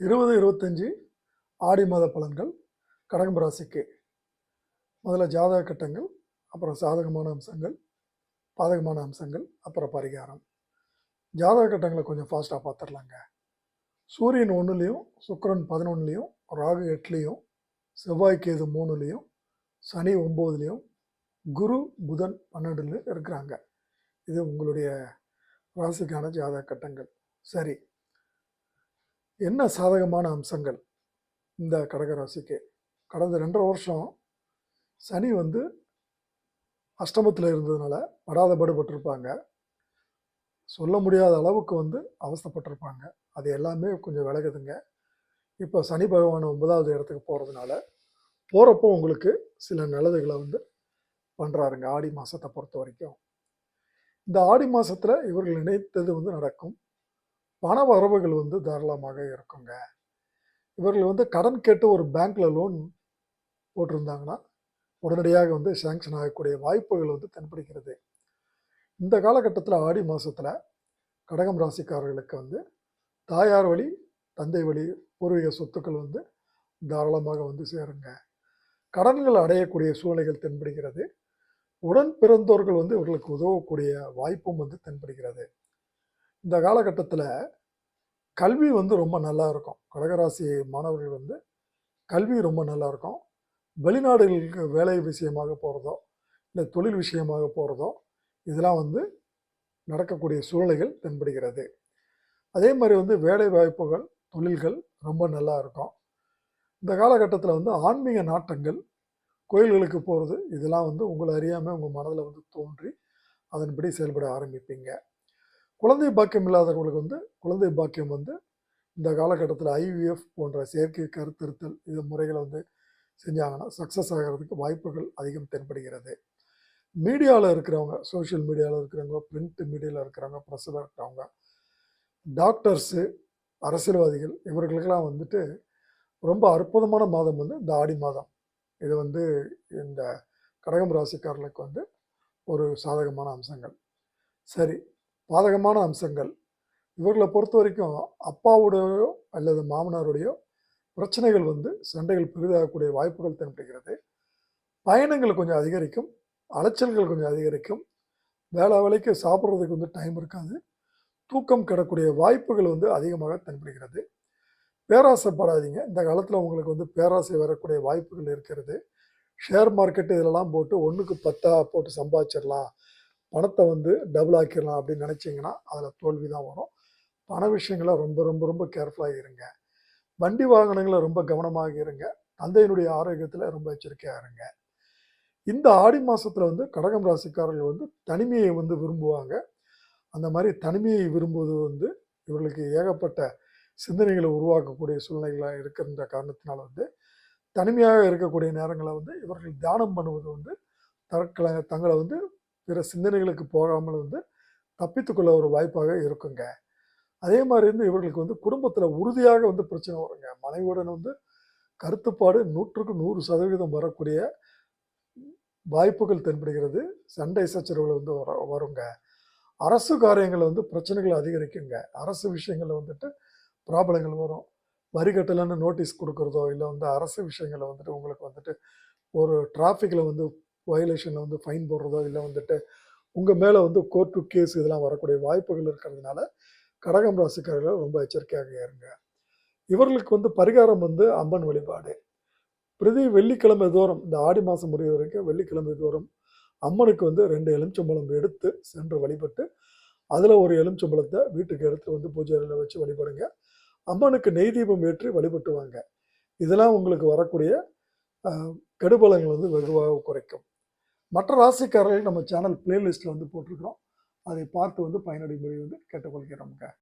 இருபது இருபத்தஞ்சி ஆடி மாத பலன்கள் கடகம் ராசிக்கு. முதல்ல ஜாதக கட்டங்கள் அப்புறம் சாதகமான அம்சங்கள் பாதகமான அம்சங்கள் அப்புறம் பரிகாரம். ஜாதக கட்டங்களை கொஞ்சம் ஃபாஸ்ட்டாக பார்த்துடலாங்க சூரியன் ஒன்றுலேயும் சுக்கரன் பதினொன்றுலேயும் ராகு எட்டுலேயும் செவ்வாய் கேது மூணுலேயும் சனி ஒம்போதுலேயும் குரு புதன் பன்னெண்டுல இருக்கிறாங்க. இது உங்களுடைய ராசிக்கான ஜாதக கட்டங்கள். சரி. என்ன சாதகமான அம்சங்கள் இந்த கடகராசிக்கு? கடந்த ரெண்டரை வருஷம் சனி வந்து அஷ்டமத்தில் இருந்ததுனால படாத படுபட்டிருப்பாங்க. சொல்ல முடியாத அளவுக்கு வந்து அவஸ்தைப்பட்டிருப்பாங்க. அது எல்லாமே கொஞ்சம் விலகுதுங்க. இப்போ சனி பகவான் ஒன்பதாவது இடத்துக்கு போகிறதுனால போகிறப்போ உங்களுக்கு சில நல்லதுகளை வந்து பண்ணுறாருங்க ஆடி மாதத்தை பொறுத்த வரைக்கும். இந்த ஆடி மாதத்தில் இவர்கள் நினைத்தது வந்து நடக்கும். பண வரவுகள் வந்து தாராளமாக இருக்குங்க. இவர்கள் வந்து கடன் கேட்டு ஒரு பேங்க்கில் லோன் போட்டிருந்தாங்கன்னா உடனடியாக வந்து சேங்ஷன் ஆகக்கூடிய வாய்ப்புகள் வந்து தென்படுகிறது. இந்த காலகட்டத்தில் ஆடி மாதத்தில் கடகம் ராசிக்காரர்களுக்கு வந்து தாயார் வழி தந்தை வழி பூர்வீக சொத்துக்கள் வந்து தாராளமாக வந்து சேருங்க. கடன்கள் அடையக்கூடிய சூழ்நிலைகள் தென்படுகிறது. உடன் பிறந்தோர்கள் வந்து இவர்களுக்கு உதவக்கூடிய வாய்ப்பும் வந்து தென்படுகிறது. இந்த காலகட்டத்தில் கல்வி வந்து ரொம்ப நல்லா இருக்கும். கடகராசி மாணவர்கள் வந்து கல்வி ரொம்ப நல்லா இருக்கும். வெளிநாடுகளுக்கு வேலை விஷயமாக போகிறதோ இல்லை தொழில் விஷயமாக போகிறதோ இதெல்லாம் வந்து நடக்கக்கூடிய சூழ்நிலைகள் தென்படுகிறது. அதே மாதிரி வந்து வேலை வாய்ப்புகள் தொழில்கள் ரொம்ப நல்லா இருக்கும். இந்த காலகட்டத்தில் வந்து ஆன்மீக நாட்டங்கள் கோயில்களுக்கு போகிறது இதெல்லாம் வந்து உங்களை அறியாமல் உங்கள் மனதில் வந்து தோன்றி அதன்படி செயல்பட ஆரம்பிப்பீங்க. குழந்தை பாக்கியம் இல்லாதவர்களுக்கு வந்து குழந்தை பாக்கியம் வந்து இந்த காலகட்டத்தில் ஐவிஎஃப் போன்ற செயற்கை கருத்திருத்தல் இது முறைகளை வந்து செஞ்சாங்கன்னா சக்ஸஸ் ஆகிறதுக்கு வாய்ப்புகள் அதிகம் தென்படுகிறது. மீடியாவில் இருக்கிறவங்க சோஷியல் மீடியாவில் இருக்கிறவங்க பிரிண்ட் மீடியாவில் இருக்கிறவங்க ப்ரெஸ்ஸில் இருக்கிறவங்க டாக்டர்ஸு அரசியல்வாதிகள் இவர்களுக்கெல்லாம் வந்துட்டு ரொம்ப அற்புதமான மாதம் வந்து இந்த ஆடி மாதம். இது வந்து இந்த கடகம் ராசிக்காரர்களுக்கு வந்து ஒரு சாதகமான அம்சங்கள். சரி பாதகமான அம்சங்கள். இவர்களை பொறுத்த வரைக்கும் அப்பாவுடையோ அல்லது மாமனாருடையோ பிரச்சனைகள் வந்து சண்டைகள் பெரிதாகக்கூடிய வாய்ப்புகள் தென்படுகிறது. பயணங்கள் கொஞ்சம் அதிகரிக்கும். அலைச்சல்கள் கொஞ்சம் அதிகரிக்கும். வேலை வேலைக்கு சாப்பிட்றதுக்கு வந்து டைம் இருக்காது. தூக்கம் கிடக்கூடிய வாய்ப்புகள் வந்து அதிகமாக தென்படுகிறது. பேராசைப்படாதீங்க. இந்த காலத்தில் உங்களுக்கு வந்து பேராசை வரக்கூடிய வாய்ப்புகள் இருக்கிறது. ஷேர் மார்க்கெட் இதிலெல்லாம் போட்டு ஒன்றுக்கு பத்தா போட்டு சம்பாதிச்சிடலாம். பணத்தை வந்து டபுள் ஆக்கிடலாம் அப்படின்னு நினச்சிங்கன்னா அதில் தோல்வி தான் வரும். பண விஷயங்களை ரொம்ப ரொம்ப ரொம்ப கேர்ஃபுல்லாக இருங்க. வண்டி வாகனங்களை ரொம்ப கவனமாக இருங்க. தந்தையினுடைய ஆரோக்கியத்தில் ரொம்ப எச்சரிக்கையாக இருங்க. இந்த ஆடி மாதத்தில் வந்து கடகம் ராசிக்காரர்கள் வந்து தனிமையை வந்து விரும்புவாங்க. அந்த மாதிரி தனிமையை விரும்புவது வந்து இவர்களுக்கு ஏகப்பட்ட சிந்தனைகளை உருவாக்கக்கூடிய சூழ்நிலைகளாக இருக்கின்ற காரணத்தினால வந்து தனிமையாக இருக்கக்கூடிய நேரங்களை வந்து இவர்கள் தியானம் பண்ணுவது வந்து தற்களை தங்களை வந்து பிற சிந்தனைகளுக்கு போகாமல் வந்து தப்பித்துக்கொள்ள ஒரு வாய்ப்பாக இருக்குங்க. அதே மாதிரி வந்து இவர்களுக்கு வந்து குடும்பத்தில் உறுதியாக வந்து பிரச்சனை வருங்க. மனைவியுடன் வந்து கருத்துப்பாடு நூற்றுக்கு நூறு சதவீதம் வரக்கூடிய வாய்ப்புகள் தென்படுகிறது. சண்டை சச்சரவுகள் வந்து வர வருங்க. அரசு காரியங்களில் வந்து பிரச்சனைகள் அதிகரிக்குங்க. அரசு விஷயங்களில் வந்துட்டு ப்ராப்ளங்கள் வரும். வரி கட்டலன்னு நோட்டீஸ் கொடுக்குறதோ இல்லை வந்து அரசு விஷயங்களில் வந்துட்டு உங்களுக்கு வந்துட்டு ஒரு டிராஃபிக்கில் வந்து வயலேஷனில் வந்து ஃபைன் போடுறதோ இல்லை வந்துட்டு உங்கள் மேலே வந்து கோர்ட்டு கேஸ் இதெல்லாம் வரக்கூடிய வாய்ப்புகள் இருக்கிறதுனால கடகம் ராசிக்காரர்கள் ரொம்ப எச்சரிக்கையாக இருங்க. இவர்களுக்கு வந்து பரிகாரம் வந்து அம்மன் வழிபாடு. பிரதி வெள்ளிக்கிழமை தோறும் இந்த ஆடி மாதம் முடிவு வரைக்கும் வெள்ளிக்கிழமை தோறும் அம்மனுக்கு வந்து ரெண்டு எலுமிச்சம்பழம் எடுத்து சென்று வழிபட்டு அதில் ஒரு எலுமிச்சம்பழத்தை வீட்டுக்கு எடுத்து வந்து பூஜை அறையில் வச்சு வழிபடுங்க. அம்மனுக்கு நெய் தீபம் ஏற்றி வழிபட்டுவாங்க. இதெல்லாம் உங்களுக்கு வரக்கூடிய கெடுபலங்கள் வந்து வெகுவாக குறைக்கும். மற்ற ராசிக்காரர்கள் நம்ம சேனல் பிளேலிஸ்ட்டில் வந்து போட்டிருக்கிறோம். அதை பார்த்து வந்து பயனடைமுறை வந்து கேட்டுக்கொள்கிறோம்ங்க.